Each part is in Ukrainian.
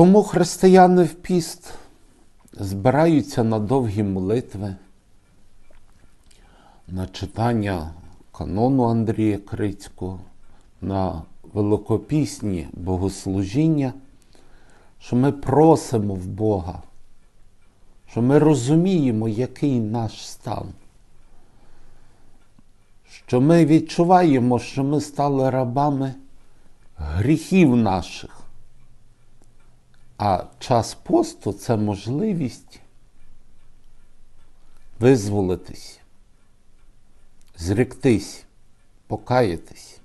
Тому християни в піст збираються на довгі молитви, на читання канону Андрія Крицького, на великопісні богослужіння, що ми просимо в Бога, що ми розуміємо, який наш стан, що ми відчуваємо, що ми стали рабами гріхів наших. А час посту це можливість визволитись, зректись, покаятись.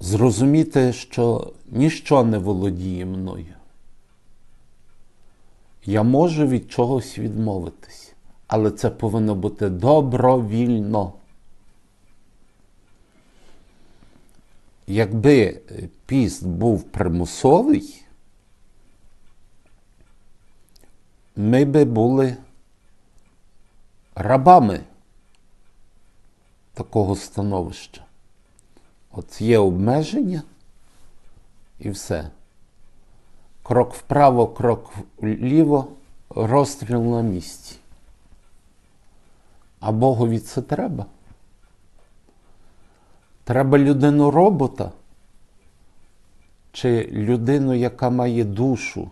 Зрозуміти, що ніщо не володіє мною. Я можу від чогось відмовитись, але це повинно бути добровільно. Якби е, піст був примусовий, ми би були рабами такого становища. От є обмеження і все. Крок вправо, крок вліво, розстріл на місці. А Богові це треба. Треба людину робота? Чи людину, яка має душу,